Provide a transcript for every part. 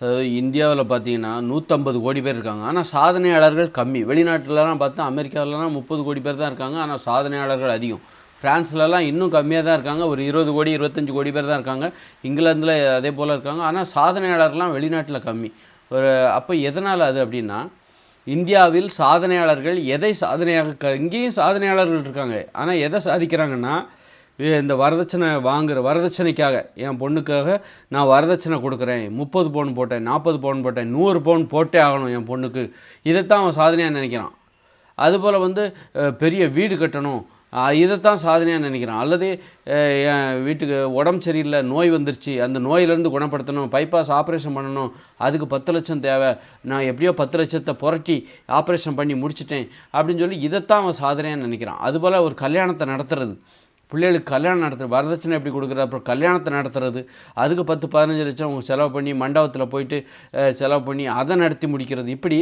அதாவது இந்தியாவில் பார்த்தீங்கன்னா நூற்றம்பது கோடி பேர் இருக்காங்க. ஆனால் சாதனையாளர்கள் கம்மி. வெளிநாட்டிலலாம் பார்த்தா அமெரிக்காவிலலாம் முப்பது கோடி பேர் தான் இருக்காங்க. ஆனால் சாதனையாளர்கள் அதிகம். ஃப்ரான்ஸ்லலாம் இன்னும் கம்மியாக தான் இருக்காங்க. ஒரு இருபது கோடி இருபத்தஞ்சி கோடி பேர் தான் இருக்காங்க. இங்கிலாந்தில் அதே போல் இருக்காங்க. ஆனால் சாதனையாளர்லாம் வெளிநாட்டில் கம்மி. ஒரு அப்போ எதனால் அது அப்படின்னா இந்தியாவில் சாதனையாளர்கள் எதை சாதனையாக க- இங்கேயும் சாதனையாளர்கள் இருக்காங்க. ஆனால் எதை சாதிக்கிறாங்கன்னா இந்த வரதட்சணை வாங்குற வரதட்சணைக்காக என் பொண்ணுக்காக நான் வரதட்சணை கொடுக்குறேன். முப்பது பவுன் போட்டேன் நாற்பது பவுன் போட்டேன் நூறு பவுன் போட்டே ஆகணும் என் பொண்ணுக்கு. இதைத்தான் அவன் சாதனையாக நினைக்கிறான். அதுபோல் வந்து பெரிய வீடு கட்டணும். இதைத்தான் சாதனையாக நினைக்கிறான். அல்லது என் வீட்டுக்கு உடம்பு சரியில்லை நோய் வந்துருச்சு அந்த நோயிலேருந்து குணப்படுத்தணும் பைபாஸ் ஆப்ரேஷன் பண்ணணும் அதுக்கு பத்து லட்சம் தேவை நான் எப்படியோ பத்து லட்சத்தை புரட்டி ஆப்ரேஷன் பண்ணி முடிச்சிட்டேன் அப்படின்னு சொல்லி இதைத்தான் அவன் சாதனையாக நினைக்கிறான். அதுபோல் ஒரு கல்யாணத்தை நடத்துறது. பிள்ளைகளுக்கு கல்யாணம் நடத்துறது வரதட்சணை எப்படி கொடுக்குறது அப்புறம் கல்யாணத்தை நடத்துறது அதுக்கு பத்து பதினஞ்சு லட்சம் அவங்க செலவு பண்ணி மண்டபத்தில் போயிட்டு செலவு பண்ணி அதை நடத்தி முடிக்கிறது. இப்படி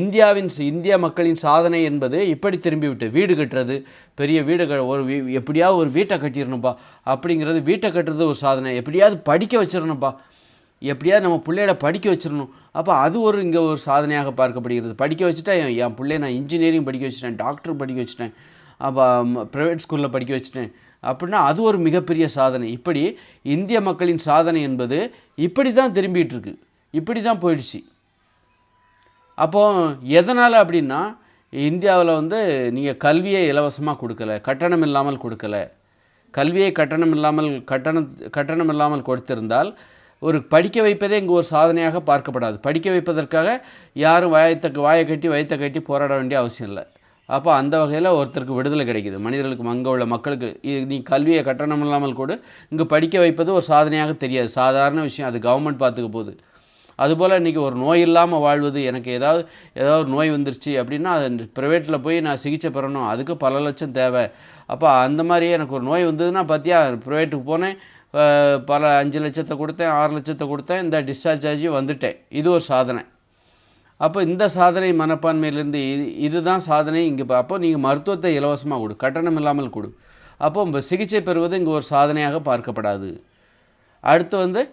இந்தியாவின் இந்திய மக்களின் சாதனை என்பது இப்படி திரும்பி விட்டு வீடு கட்டுறது பெரிய வீடு க ஒரு எப்படியாவது ஒரு வீட்டை கட்டிடணும்ப்பா அப்படிங்கிறது வீட்டை கட்டுறது ஒரு சாதனை. எப்படியாவது படிக்க வச்சிடணும்ப்பா எப்படியாவது நம்ம பிள்ளைகளை படிக்க வச்சிடணும். அப்போ அது ஒரு இங்கே ஒரு சாதனையாக பார்க்கப்படுகிறது. படிக்க வச்சுட்டா என் பிள்ளைய நான் இன்ஜினியரிங் படிக்க வச்சுட்டேன் டாக்டர் படிக்க வச்சுட்டேன். ப்ரைவேட் ஸ்கூலில் படிக்க வச்சுட்டேன். அப்படின்னா அது ஒரு மிகப்பெரிய சாதனை. இப்படி இந்திய மக்களின் சாதனை என்பது இப்படி தான் திரும்பிகிட்டு இருக்கு இப்படி தான் போயிடுச்சு. அப்போ எதனால் அப்படின்னா இந்தியாவில் வந்து நீங்கள் கல்வியை இலவசமாக கொடுக்கல கட்டணம் இல்லாமல் கொடுக்கல. கல்வியை கட்டணம் இல்லாமல் கட்டணம் கட்டணம் இல்லாமல் கொடுத்திருந்தால் ஒரு படிக்க வைப்பதே இங்கே ஒரு சாதனையாக பார்க்கப்படாது. படிக்க வைப்பதற்காக யாரும் வாயத்தை வாயை கட்டி வயத்தை கட்டி போராட வேண்டிய அவசியம் இல்லை. அப்போ அந்த வகையில் ஒருத்தருக்கு விடுதலை கிடைக்குது. மனிதர்களுக்கு அங்கே உள்ள மக்களுக்கு இது நீ கல்வியை கட்டணம் இல்லாமல் கூட. இங்கே படிக்க வைப்பது ஒரு சாதனையாக தெரியாது. சாதாரண விஷயம். அது கவர்மெண்ட் பார்த்துக்க போகுது. அதுபோல் இன்றைக்கி ஒரு நோய் இல்லாமல் வாழ்வது எனக்கு ஏதாவது ஏதாவது ஒரு நோய் வந்துருச்சு அப்படின்னா அது ப்ரைவேட்டில் போய் நான் சிகிச்சை பெறணும். அதுக்கு பல லட்சம் தேவை. அப்போ அந்த மாதிரியே எனக்கு ஒரு நோய் வந்ததுன்னா பார்த்தியா ப்ரைவேட்டுக்கு போனேன். பல அஞ்சு லட்சத்தை கொடுத்தேன் ஆறு லட்சத்தை கொடுத்தேன். இந்த டிஸ்சார்ஜ் ஆகி வந்துட்டேன். இது ஒரு சாதனை. அப்போ இந்த சாதனை மனப்பான்மையிலேருந்து இது இதுதான் சாதனை. இங்கே அப்போ நீங்கள் மருத்துவத்தை இலவசமாக கொடு. கட்டணம் இல்லாமல் கொடு. அப்போ உங்க சிகிச்சை பெறுவது இங்கே ஒரு சாதனையாக பார்க்கப்படாது. அடுத்து வந்து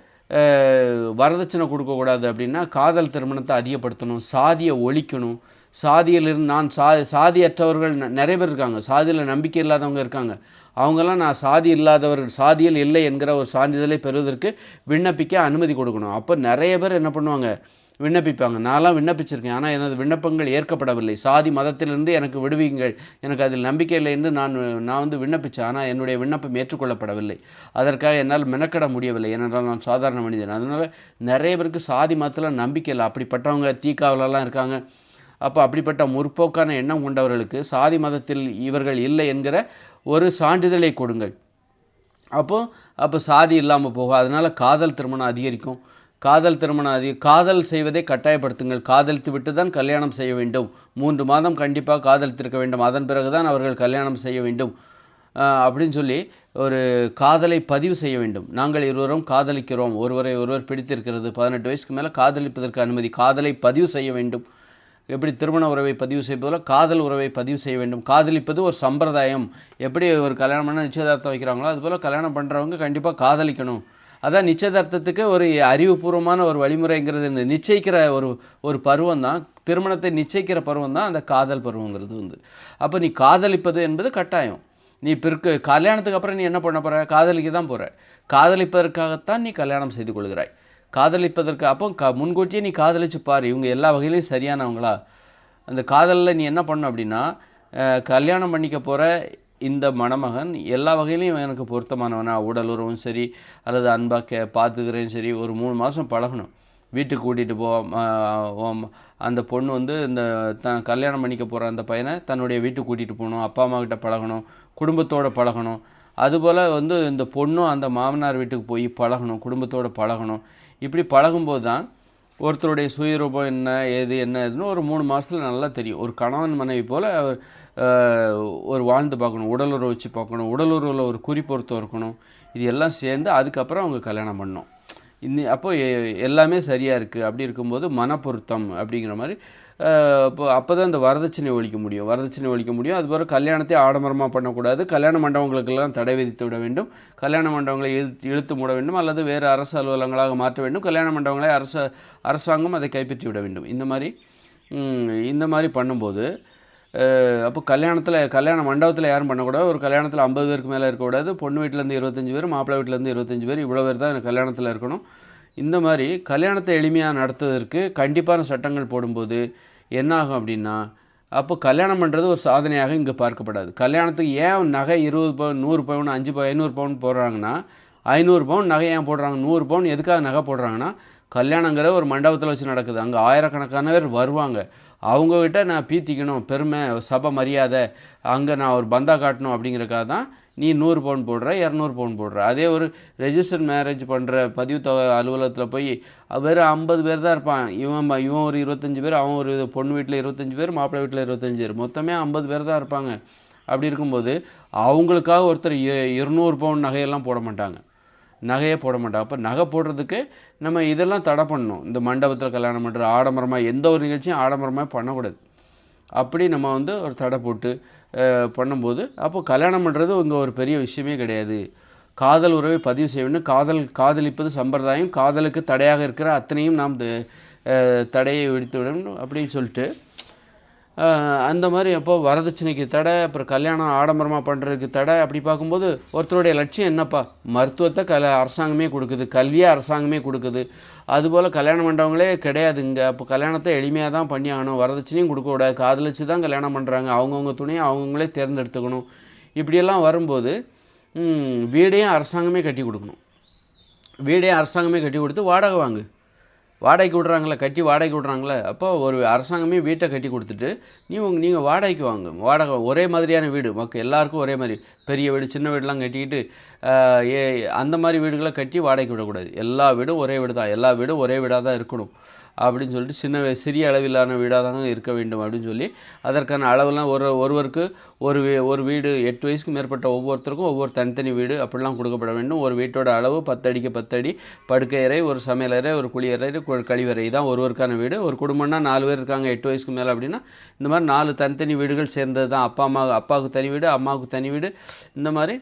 வரதட்சணை கொடுக்கக்கூடாது அப்படின்னா காதல் திருமணத்தை அதிகப்படுத்தணும் சாதியை ஒழிக்கணும். சாதியிலிருந்து நான் சா சாதியற்றவர்கள் ந- நிறைய பேர் இருக்காங்க. சாதியில் நம்பிக்கை இல்லாதவங்க இருக்காங்க. அவங்கெல்லாம் நான் சாதி இல்லாதவர்கள் சாதியில் இல்லை என்கிற ஒரு சான்றிதழை பெறுவதற்கு விண்ணப்பிக்க அனுமதி கொடுக்கணும். அப்போ நிறைய பேர் என்ன பண்ணுவாங்க விண்ணப்பிப்பாங்க. நான்லாம் விண்ணப்பிச்சிருக்கேன். ஆனால் எனது விண்ணப்பங்கள் ஏற்கப்படவில்லை. சாதி மதத்திலிருந்து எனக்கு விடுவீங்கள் எனக்கு அதில் நம்பிக்கை இல்லை என்று நான் நான் வந்து விண்ணப்பித்தேன் ஆனால் என்னுடைய விண்ணப்பம் ஏற்றுக்கொள்ளப்படவில்லை. அதற்காக என்னால் மெனக்கட முடியவில்லை. ஏனென்றால் நான் சாதாரண மனிதன். அதனால் நிறைய பேருக்கு சாதி மதத்தில் நம்பிக்கை இல்லை. அப்படிப்பட்டவங்க தீக்காவிலலாம் இருக்காங்க. அப்போ அப்படிப்பட்ட முற்போக்கான எண்ணம் கொண்டவர்களுக்கு சாதி மதத்தில் இவர்கள் இல்லை என்கிற ஒரு சான்றிதழை கொடுங்கள். அப்போது அப்போ சாதி இல்லாமல் போகும். அதனால் காதல் திருமணம் அதிகரிக்கும். காதல் திருமணம் அதிக காதல் செய்வதை கட்டாயப்படுத்துங்கள். காதலித்து விட்டு தான் கல்யாணம் செய்ய வேண்டும். மூன்று மாதம் கண்டிப்பாக காதலித்திருக்க வேண்டும். அதன் பிறகு தான் அவர்கள் கல்யாணம் செய்ய வேண்டும். அப்படின்னு சொல்லி ஒரு காதலை பதிவு செய்ய வேண்டும். நாங்கள் இருவரும் காதலிக்கிறோம். ஒருவரை ஒருவர் பிடித்திருக்கிறது. பதினெட்டு வயசுக்கு மேலே காதலிப்பதற்கு அனுமதி. காதலை பதிவு செய்ய வேண்டும். எப்படி திருமண உறவை பதிவு செய்வதில் காதல் உறவை பதிவு செய்ய வேண்டும். காதலிப்பது ஒரு சம்பிரதாயம். எப்படி ஒரு கல்யாணம் பண்ண நிச்சயதார்த்தம் வைக்கிறாங்களோ அதுபோல் கல்யாணம் பண்ணுறவங்க கண்டிப்பாக காதலிக்கணும். அதான் நிச்சயதார்த்தத்துக்கு ஒரு அறிவுபூர்வமான ஒரு வழிமுறைங்கிறது நிச்சயிக்கிற ஒரு ஒரு பருவம் தான் திருமணத்தை நிச்சயிக்கிற பருவம் தான் அந்த காதல் பருவங்கிறது வந்து. அப்போ நீ காதலிப்பது என்பது கட்டாயம். நீ பிற்கு கல்யாணத்துக்கு அப்புறம் நீ என்ன பண்ண போகிற காதலிக்க தான் போகிற காதலிப்பதற்காகத்தான் நீ கல்யாணம் செய்து கொள்கிறாய். காதலிப்பதற்கு அப்போ க முன்கூட்டியே நீ காதலிச்சு பாரு. இவங்க எல்லா வகையிலையும் சரியானவங்களா? அந்த காதலில் நீ என்ன பண்ணணும் அப்படின்னா கல்யாணம் பண்ணிக்க போகிற இந்த மணமகன் எல்லா வகையிலையும் எனக்கு பொருத்தமானவனா உடல் உறவும் சரி அல்லது அன்பாக கே பார்த்துக்கிறேன் சரி ஒரு மூணு மாதம் பழகணும். வீட்டுக்கு கூட்டிகிட்டு போ அந்த பொண்ணு வந்து இந்த த கல்யாணம் பண்ணிக்க போகிற அந்த பையனை தன்னுடைய வீட்டுக்கு கூட்டிகிட்டு போகணும் அப்பா அம்மாக்கிட்ட பழகணும் குடும்பத்தோடு பழகணும். அதுபோல் வந்து இந்த பொண்ணும் அந்த மாமனார் வீட்டுக்கு போய் பழகணும் குடும்பத்தோடு பழகணும். இப்படி பழகும்போது தான் ஒருத்தருடைய சுயரூபம் என்ன ஏது என்ன ஏதுன்னு ஒரு மூணு மாதத்தில் நல்லா தெரியும். ஒரு கணவன் மனைவி போல் ஒரு வாழ்ந்து பார்க்கணும் உடலுறவு வச்சு பார்க்கணும் உடலுறவில் ஒரு குறிப்பொருத்தம் இருக்கணும். இது எல்லாம் சேர்ந்து அதுக்கப்புறம் அவங்க கல்யாணம் பண்ணணும். இந்த அப்போ எல்லாமே சரியாக இருக்குது அப்படி இருக்கும்போது மனப்பொருத்தம் அப்படிங்கிற மாதிரி இப்போ அப்போ அப்போ தான் இந்த வரதட்சணை ஒழிக்க முடியும். வரதட்சணை ஒழிக்க முடியும். அதுபோல் கல்யாணத்தை ஆடம்பரமாக பண்ணக்கூடாது. கல்யாண மண்டபங்களுக்கெல்லாம் தடை விதித்து விட வேண்டும். கல்யாண மண்டபங்களை இழுத்து இழுத்து மூட வேண்டும். அல்லது வேறு அரசு அலுவலகங்களாக மாற்ற வேண்டும். கல்யாண மண்டபங்களை அரச அரசாங்கம் அதை கைப்பற்றி விட வேண்டும். இந்த மாதிரி இந்த மாதிரி பண்ணும்போது அப்போ கல்யாணத்தில் கல்யாண மண்டபத்தில் யாரும் பண்ணக்கூடாது. ஒரு கல்யாணத்தில் ஐம்பது பேருக்கு மேலே இருக்கக்கூடாது. பொண்ணு வீட்டிலேருந்து இருபத்தஞ்சி பேர் மாப்பிள்ளை வீட்டிலேருந்து இருபத்தஞ்சி பேர் இவ்வளோ பேர் தான் கல்யாணத்தில் இருக்கணும். இந்த மாதிரி கல்யாணத்தை எளிமையாக நடத்துவதற்கு கண்டிப்பான சட்டங்கள் போடும்போது என்ன ஆகும் அப்படின்னா அப்போ கல்யாணம் பண்ணுறது ஒரு சாதனையாக இங்கே பார்க்கப்படாது. கல்யாணத்துக்கு ஏன் நகை இருபது பவுன் நூறு பவுன் அஞ்சு பவுன் ஐநூறு பவுன் போடுறாங்கன்னா ஐநூறு பவுன் நகை ஏன் போடுறாங்க? நூறு பவுன் எதுக்காக நகை போடுறாங்கன்னா கல்யாணங்கிற ஒரு மண்டபத்தில் வச்சு நடக்குது. அங்கே ஆயிரக்கணக்கான பேர் வருவாங்க. அவங்கக்கிட்ட நான் பீத்திக்கணும் பெருமை சபை மரியாதை அங்கே நான் ஒரு பந்தா காட்டணும் அப்படிங்கிறக்காக தான் நீ நூறு பவுன் போடுற இரநூறு பவுன் போடுற. அதே ஒரு ரெஜிஸ்டர் மேரேஜ் பண்ணுற பதிவு தொகை அலுவலகத்தில் போய் வெறும் ஐம்பது பேர் தான் இருப்பான். இவன் இவன் ஒரு இருபத்தஞ்சி பேர் அவன் ஒரு பொண்ணு வீட்டில் இருபத்தஞ்சி பேர் மாப்பிள்ளை வீட்டில் இருபத்தஞ்சி பேர். மொத்தமே ஐம்பது பேர் தான் இருப்பாங்க. அப்படி இருக்கும்போது அவங்களுக்காக ஒருத்தர் இருநூறு பவுன் நகையெல்லாம் போட மாட்டாங்க. நகையே போட மாட்டாங்க அப்போ நகை போடுறதுக்கு நம்ம இதெல்லாம் தடை பண்ணணும். இந்த மண்டபத்தில் கல்யாணம் பண்ணுற ஆடம்பரமாக எந்த ஒரு நிகழ்ச்சியும் ஆடம்பரமாக பண்ணக்கூடாது. அப்படி நம்ம வந்து ஒரு தடை போட்டு பண்ணும்போது அப்போ கல்யாணம் பண்ணுறது இங்கே ஒரு பெரிய விஷயமே கிடையாது. காதல் உறவை பதிவு செய்ய வேண்டும் காதல் காதலிப்பது சம்பிரதாயம். காதலுக்கு தடையாக இருக்கிற அத்தனையும் நாம் த- தடையை விடுத்து விடணும் அப்படின்னு சொல்லிட்டு அந்த மாதிரி அப்போ வரதட்சணைக்கு தடை அப்புறம் கல்யாணம் ஆடம்பரமாக பண்ணுறதுக்கு தடை அப்படி பார்க்கும்போது ஒருத்தருடைய லட்சியம் என்னப்பா? மருத்துவத்தை கல அரசாங்கமே கொடுக்குது கல்வியை அரசாங்கமே கொடுக்குது. அதுபோல் கல்யாணம் பண்ணுறவங்களே கிடையாது இங்கே அப்போ கல்யாணத்தை எளிமையாக தான் பண்ணி ஆகணும். வரதட்சணையும் கொடுக்கக்கூடாது. காதலிச்சு தான் கல்யாணம் பண்ணுறாங்க அவங்கவுங்க துணையை அவங்கவுங்களே தேர்ந்தெடுத்துக்கணும். இப்படியெல்லாம் வரும்போது வீடையும் அரசாங்கமே கட்டி கொடுக்கணும். வீடையும் அரசாங்கமே கட்டி கொடுத்து வாடகை வாங்கு. வாடகைக்கு விட்றாங்களே கட்டி வாடகைக்கு விட்றாங்களே அப்போ ஒரு அரசாங்கமே வீட்டை கட்டி கொடுத்துட்டு நீ உங்க நீங்கள் வாடகைக்கு வாங்க. வாடகை ஒரே மாதிரியான வீடு மக்கள் எல்லாருக்கும் ஒரே மாதிரி. பெரிய வீடு சின்ன வீடெலாம் கட்டிக்கிட்டு ஏ அந்த மாதிரி வீடுகளை கட்டி வாடகைக்கு விடக்கூடாது. எல்லா வீடும் ஒரே வீடு தான் எல்லா வீடும் ஒரே வீடாக தான் இருக்கணும். அப்படின்னு சொல்லிட்டு சின்ன சிறிய அளவிலான வீடாக தான் இருக்க வேண்டும் அப்படின்னு சொல்லி அதற்கான அளவெல்லாம் ஒரு ஒருவருக்கு ஒரு வீ ஒரு வீடு எட்டு வயசுக்கு மேற்பட்ட ஒவ்வொருத்தருக்கும் ஒவ்வொரு தனித்தனி வீடு அப்படிலாம் கொடுக்கப்பட வேண்டும். ஒரு வீட்டோட அளவு பத்தடிக்கு பத்தடி படுக்கையறை ஒரு சமையலறை ஒரு குளியறை கழிவறை தான் ஒருவருக்கான வீடு. ஒரு குடும்பம்னா நாலு பேர் இருக்காங்க எட்டு வயசுக்கு மேலே அப்படின்னா இந்த மாதிரி நாலு தனித்தனி வீடுகள் சேர்ந்தது தான். அப்பா அம்மா அப்பாவுக்கு தனி வீடு அம்மாவுக்கு தனி வீடு. இந்த மாதிரி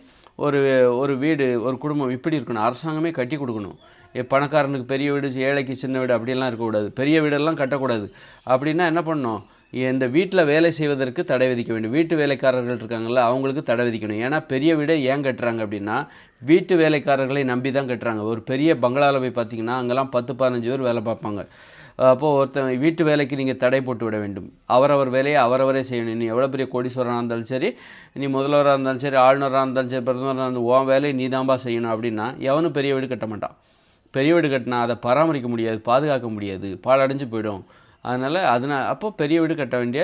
ஒரு ஒரு வீடு ஒரு குடும்பம் இப்படி இருக்கணும். அரசாங்கமே கட்டி கொடுக்கணும். பணக்காரனுக்கு பெரிய வீடு ஏழைக்கு சின்ன வீடு அப்படியெல்லாம் இருக்கக்கூடாது. பெரிய வீடெல்லாம் கட்டக்கூடாது. அப்படின்னா என்ன பண்ணணும்? இந்த வீட்டில் வேலை செய்வதற்கு தடை விதிக்க வேண்டும். வீட்டு வேலைக்காரர்கள் இருக்காங்கல்ல அவங்களுக்கு தடை விதிக்கணும். ஏன்னா பெரிய வீடை ஏன் கட்டுறாங்க அப்படின்னா வீட்டு வேலைக்காரர்களை நம்பி தான் கட்டுறாங்க. ஒரு பெரிய பங்களாவில் போய் பார்த்தீங்கன்னா அங்கெல்லாம் பத்து பதினஞ்சு பேர் வேலை பார்ப்பாங்க. அப்போது ஒருத்தன் வீட்டு வேலைக்கு நீங்கள் தடை போட்டு விட வேண்டும். அவரவர் வேலையை அவரவரே செய்யணும். நீ எவ்வளோ பெரிய கோடீஸ்வரனாக இருந்தாலும் சரி நீ முதல்வராக இருந்தாலும் சரி ஆளுநராக இருந்தாலும் சரி பிரதமராக இருந்தாலும் உன் வேலையை நீ தான்பா செய்யணும் அப்படின்னா எவனும் பெரிய வீடு கட்ட மாட்டான். பெரிய வீடு கட்டினா அதை பராமரிக்க முடியாது பாதுகாக்க முடியாது பாலடைஞ்சு போயிடும். அதனால் அதனால் அப்போ பெரிய வீடு கட்ட வேண்டிய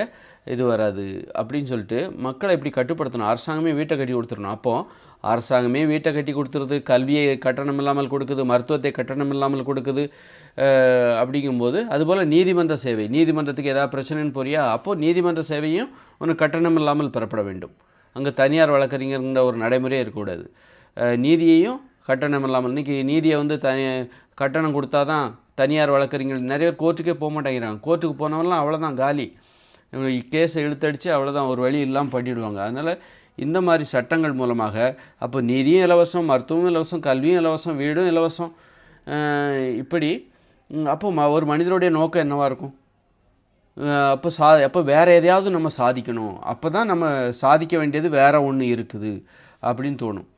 இது வராது அப்படின்னு சொல்லிட்டு மக்களை இப்படி கட்டுப்படுத்தணும். அரசாங்கமே வீட்டை கட்டி கொடுத்துடணும். அப்போது அரசாங்கமே வீட்டை கட்டி கொடுத்துருது கல்வியை கட்டணம் இல்லாமல் கொடுக்குது மருத்துவத்தை கட்டணம் இல்லாமல் கொடுக்குது அப்படிங்கும்போது அதுபோல் நீதிமன்ற சேவை நீதிமன்றத்துக்கு ஏதாவது பிரச்சனைன்னு போறியா? அப்போது நீதிமன்ற சேவையும் ஒன்று கட்டணம் இல்லாமல் பெறப்பட வேண்டும். அங்கே தனியார் வழக்கறிஞர்ங்கிற ஒரு நடைமுறையே இருக்கக்கூடாது. நீதியையும் கட்டணம் இல்லாமல். இன்றைக்கி நீதியை வந்து தனி கட்டணம் கொடுத்தா தான் தனியார் வழக்கறிஞர்கள் நிறைய பேர் கோர்ட்டுக்கே போக மாட்டேங்கிறாங்க கோர்ட்டுக்கு போனவங்களாம் அவ்வளோதான் காலி. கேஸை இழுத்தடிச்சு அவ்வளோதான் ஒரு வழி இல்லாமல் பண்ணிவிடுவாங்க அதனால் இந்த மாதிரி சட்டங்கள் மூலமாக அப்போ நீதியும் இலவசம் மருத்துவமும் இலவசம் கல்வியும் இலவசம் வீடும் இலவசம் இப்படி அப்போ ம ஒரு மனிதருடைய நோக்கம் என்னவாக இருக்கும்? அப்போ சா அப்போ வேறு எதையாவது நம்ம சாதிக்கணும். அப்போ தான் நம்ம சாதிக்க வேண்டியது வேறு ஒன்று இருக்குது அப்படின்னு தோணும்.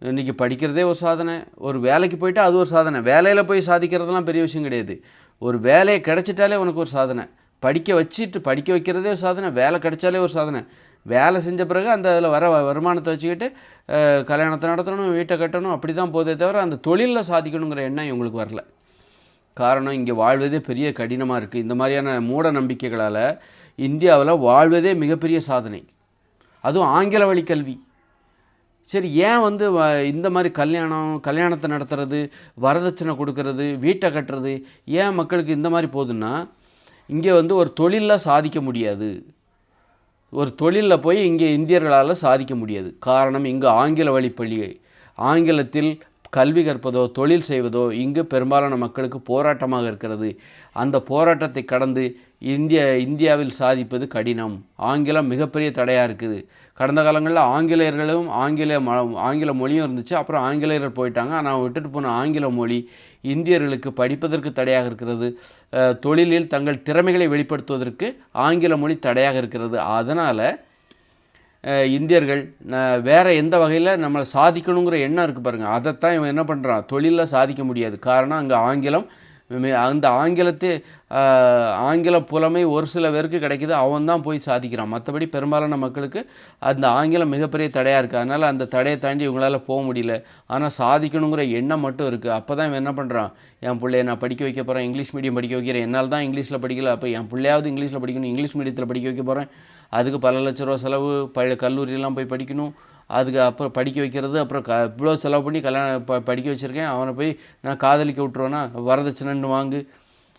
இன்றைக்கி படிக்கிறதே ஒரு சாதனை. ஒரு வேலைக்கு போயிட்டா அது ஒரு சாதனை. வேலையில் போய் சாதிக்கிறதெல்லாம் பெரிய விஷயம் கிடையாது. ஒரு வேலையை கிடைச்சிட்டாலே உனக்கு ஒரு சாதனை. படிக்க வச்சுட்டு படிக்க வைக்கிறதே ஒரு சாதனை. வேலை கிடைச்சாலே ஒரு சாதனை. வேலை செஞ்ச பிறகு அந்த அதில் வர வ- வருமானத்தை வச்சுக்கிட்டு கல்யாணத்தை நடத்தணும் வீட்டை கட்டணும் அப்படி தான் போதே தவிர அந்த தொழிலில் சாதிக்கணுங்கிற எண்ணம் இவங்களுக்கு வரல. காரணம் இங்கே வாழ்வதே பெரிய கடினமாக இருக்குது இந்த மாதிரியான மூட நம்பிக்கைகளால் இந்தியாவில் வாழ்வதே மிகப்பெரிய சாதனை. அதுவும் ஆங்கில வழி கல்வி. சரி ஏன் வந்து வ- இந்த மாதிரி கல்யாணம் கல்யாணத்தை நடத்துறது வரதட்சணை கொடுக்கறது வீட்டை கட்டுறது ஏன் மக்களுக்கு இந்த மாதிரி போகுதுன்னா இங்கே வந்து ஒரு தொழிலில் சாதிக்க முடியாது. ஒரு தொழிலில் போய் இங்கே இந்தியர்களால் சாதிக்க முடியாது. காரணம் இங்கே ஆங்கில வழி பள்ளி ஆங்கிலத்தில் கல்வி கற்பதோ தொழில் செய்வதோ இங்கு பெரும்பாலான மக்களுக்கு போராட்டமாக இருக்கிறது. அந்த போராட்டத்தை கடந்து இந்திய இந்தியாவில் சாதிப்பது கடினம். ஆங்கிலம் மிகப்பெரிய தடையாக இருக்குது. கடந்த காலங்களில் ஆங்கிலேயர்களும் ஆங்கில ம ஆங்கில மொழியும் இருந்துச்சு. அப்புறம் ஆங்கிலேயர்கள் போயிட்டாங்க. ஆனால் விட்டுட்டு போன ஆங்கில மொழி இந்தியர்களுக்கு படிப்பதற்கு தடையாக இருக்கிறது. தொழிலில் தங்கள் திறமைகளை வெளிப்படுத்துவதற்கு ஆங்கில மொழி தடையாக இருக்கிறது. அதனால் இந்தியர்கள் வேறு எந்த வகையில் நம்மளை சாதிக்கணுங்கிற எண்ணம் இருக்குது பாருங்கள் அதைத்தான் இவன் என்ன பண்ணுறான் தொழிலில் சாதிக்க முடியாது. காரணம் அங்கே ஆங்கிலம் அந்த ஆங்கிலத்தை ஆங்கில புலமை ஒரு சில பேருக்கு கிடைக்கிது. அவன் தான் போய் சாதிக்கிறான். மற்றபடி பெரும்பாலான மக்களுக்கு அந்த ஆங்கிலம் மிகப்பெரிய தடையாக இருக்குது அதனால் அந்த தடையை தாண்டி இவங்களால் போக முடியல. ஆனால் சாதிக்கணுங்கிற எண்ணம் மட்டும் இருக்குது அப்போ தான் இவன் என்ன பண்ணுறான் என் பிள்ளைய நான் படிக்க வைக்க போகிறேன் இங்கிலீஷ் மீடியம் படிக்க வைக்கிறேன். என்னால் தான் இங்கிலீஷில் படிக்கல. அப்போ என் பிள்ளையாவது இங்கிலீஷில் படிக்கணும். இங்கிலீஷ் மீடியத்தில் படிக்க வைக்க போகிறேன் அதுக்கு பல லட்ச ரூபா செலவு ப கல்லூரியெல்லாம் போய் படிக்கணும். அதுக்கு அப்புறம் படிக்க வைக்கிறது அப்புறம் க இவ்வளோ செலவு பண்ணி கல்யாணம் ப படிக்க வச்சுருக்கேன். அவனை போய் நான் காதலிக்க விட்ருவேனா வரதட்சணைன்னு வாங்கு.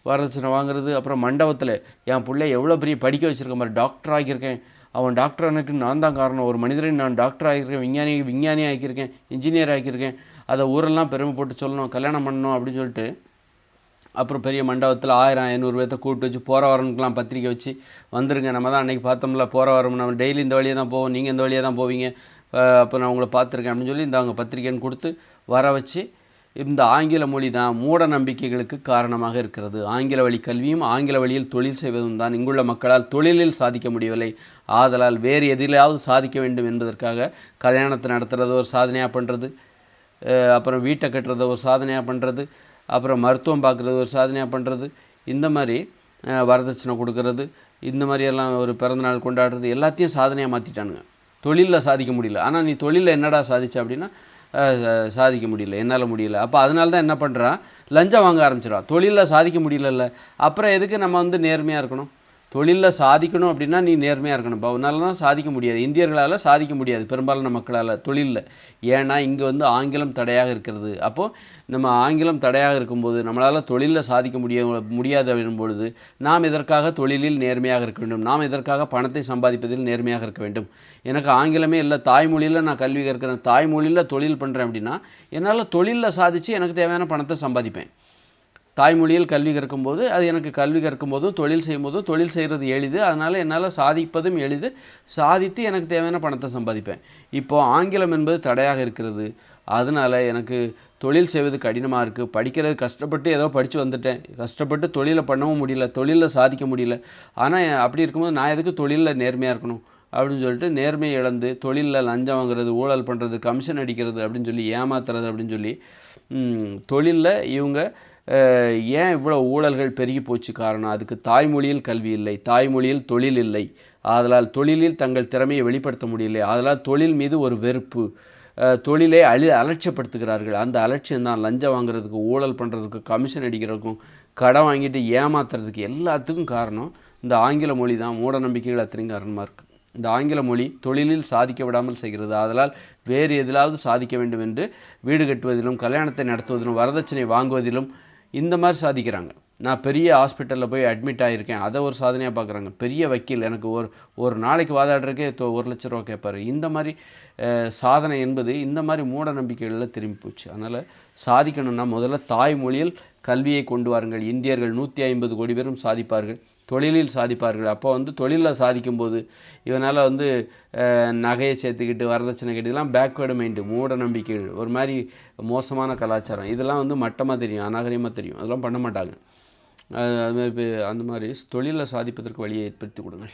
வரதட்சணை வாங்குறது அப்புறம் மண்டபத்தில் என் பிள்ளை எவ்வளோ பெரிய படிக்க வச்சுருக்கேன் மாதிரி டாக்டர் ஆகியிருக்கேன். அவன் டாக்டர் எனக்கு நான் தான் காரணம். ஒரு மனிதரை நான் டாக்டர் ஆகியிருக்கேன் விஞ்ஞானி விஞ்ஞானி ஆக்கியிருக்கேன் இன்ஜினியர் ஆக்கியிருக்கேன் அதை ஊரெல்லாம் பெருமை போட்டு சொல்லணும் கல்யாணம் பண்ணணும் அப்படின்னு சொல்லிட்டு அப்புறம் பெரிய மண்டபத்தில் ஆயிரம் ஐநூறு பேர்த்த கூப்பிட்டு வச்சு போகிற வரனுக்கெலாம் பத்திரிக்கை வச்சு வந்துருங்க. நம்ம தான் அன்றைக்கி பார்த்தோம்ல போகிற வரம் நம்ம டெய்லி இந்த வழியே தான் போவோம் நீங்கள் இந்த வழியே தான் போவீங்க. அப்போ நான் உங்களை பார்த்துருக்கேன் அப்படின்னு சொல்லி இந்த அவங்க பத்திரிக்கைன்னு கொடுத்து வர வச்சு இந்த ஆங்கில மொழி தான் மூட நம்பிக்கைகளுக்கு காரணமாக இருக்கிறது. ஆங்கில வழி கல்வியும் ஆங்கில வழியில் தொழில் செய்வதும் தான். இங்குள்ள மக்களால் தொழிலில் சாதிக்க முடியவில்லை. ஆதலால் வேறு எதிலாவது சாதிக்க வேண்டும் என்பதற்காக கல்யாணத்தை நடத்துகிறது ஒரு சாதனையாக பண்ணுறது அப்புறம் வீட்டை கட்டுறத ஒரு சாதனையாக பண்ணுறது அப்புறம் மருத்துவம் பார்க்குறது ஒரு சாதனையாக பண்ணுறது இந்த மாதிரி வரதட்சணை கொடுக்கறது. இந்த மாதிரியெல்லாம் ஒரு பிறந்தநாள் கொண்டாடுறது எல்லாத்தையும் சாதனையாக மாற்றிட்டானுங்க தொழிலில் சாதிக்க முடியல. ஆனால் நீ தொழிலில் என்னடா சாதிச்ச அப்படின்னா சாதிக்க முடியல. என்னால் முடியல. அப்போ அதனால தான் என்ன பண்ணுறான் லஞ்சம் வாங்க ஆரம்பிச்சிடான் தொழிலில் சாதிக்க முடியலல்ல. அப்புறம் எதுக்கு நம்ம வந்து நேர்மையாக இருக்கணும்? தொழிலில் சாதிக்கணும் அப்படின்னா நீ நேர்மையாக இருக்கணும். இப்போ அவனால தான் சாதிக்க முடியாது. இந்தியர்களால் சாதிக்க முடியாது பெரும்பாலான மக்களால் தொழிலில். ஏன்னா இங்கே வந்து ஆங்கிலம் தடையாக இருக்கிறது. அப்போது நம்ம ஆங்கிலம் தடையாக இருக்கும்போது நம்மளால் தொழிலில் சாதிக்க முடிய முடியாது அப்படின் பொழுது நாம் இதற்காக தொழிலில் நேர்மையாக இருக்க வேண்டும்? நாம் இதற்காக பணத்தை சம்பாதிப்பதில் நேர்மையாக இருக்க வேண்டும்? எனக்கு ஆங்கிலமே இல்லை தாய்மொழியில் நான் கல்வி கற்கிறேன் தாய்மொழியில் தொழில் பண்ணுறேன் அப்படின்னா என்னால் தொழிலில் சாதித்து எனக்கு தேவையான பணத்தை சம்பாதிப்பேன். தாய்மொழியில் கல்வி கற்கும்போது அது எனக்கு கல்வி கற்கும்போதும் தொழில் செய்யும்போதும் தொழில் செய்கிறது எளிது. அதனால் என்னால் சாதிப்பதும் எளிது. சாதித்து எனக்கு தேவையான பணத்தை சம்பாதிப்பேன். இப்போது ஆங்கிலம் என்பது தடையாக இருக்கிறது. அதனால் எனக்கு தொழில் செய்வது கடினமாக இருக்குது படிக்கிறது கஷ்டப்பட்டு ஏதோ படித்து வந்துட்டேன். கஷ்டப்பட்டு தொழிலை பண்ணவும் முடியல. தொழிலில் சாதிக்க முடியல. ஆனால் அப்படி இருக்கும்போது நான் எதுக்கு தொழிலில் நேர்மையாக இருக்கணும்? அப்படின்னு சொல்லிட்டு நேர்மையை இழந்து தொழிலில் லஞ்சம் வாங்குறது ஊழல் பண்ணுறது கமிஷன் அடிக்கிறது அப்படின்னு சொல்லி ஏமாத்துறது அப்படின்னு சொல்லி தொழிலில் இவங்க ஏன் இவ்வளோ ஊழல்கள் பெருகி போச்சு காரணம்? அதுக்கு தாய்மொழியில் கல்வி இல்லை தாய்மொழியில் தொழில் இல்லை. ஆதலால் தொழிலில் தங்கள் திறமையை வெளிப்படுத்த முடியலை ஆதலால் தொழில் மீது ஒரு வெறுப்பு. தொழிலை அழி அலட்சியப்படுத்துகிறார்கள். அந்த அலட்சியம் தான் லஞ்சம் வாங்குறதுக்கு ஊழல் பண்ணுறதுக்கு கமிஷன் அடிக்கிறதுக்கும் கடன் வாங்கிட்டு ஏமாத்துறதுக்கு எல்லாத்துக்கும் காரணம் இந்த ஆங்கில மொழி தான். மூட நம்பிக்கைகள் அத்தனையும் காரணமாக இருக்குது இந்த ஆங்கில மொழி தொழிலில் சாதிக்க விடாமல் செய்கிறது. அதனால் வேறு எதிலாவது சாதிக்க வேண்டும் என்று வீடு கட்டுவதிலும் கல்யாணத்தை நடத்துவதிலும் வரதட்சணை வாங்குவதிலும் இந்த மாதிரி சாதிக்கிறாங்க. நான் பெரிய ஹாஸ்பிட்டலில் போய் அட்மிட் ஆகியிருக்கேன் அதை ஒரு சாதனையாக பார்க்குறாங்க. பெரிய வக்கீல் எனக்கு ஒரு ஒரு நாளைக்கு வாதாடுறதுக்கே ஒரு லட்ச ரூபா கேட்பாரு இந்த மாதிரி சாதனை என்பது இந்த மாதிரி மூட நம்பிக்கைகளில் திரும்பி போச்சு. அதனால் சாதிக்கணும்னா முதல்ல தாய்மொழியில் கல்வியை கொண்டு வாருங்கள். இந்தியர்கள் நூற்றி ஐம்பது கோடி பேரும் சாதிப்பார்கள். தொழிலில் சாதிப்பார்கள். அப்போ வந்து தொழிலில் சாதிக்கும்போது இவனால் வந்து நகையை சேர்த்துக்கிட்டு வரதட்சணை கேட்டுலாம் பேக்வேர்டு மைண்டு மூட நம்பிக்கைகள் ஒரு மாதிரி மோசமான கலாச்சாரம். இதெல்லாம் வந்து மட்டமாக தெரியும் அநாகரியமாக தெரியும். அதெல்லாம் பண்ண மாட்டாங்க. அது மாதிரி அந்த மாதிரி தொழிலில் சாதிப்பதற்கு வழியை ஏற்படுத்தி கொடுங்க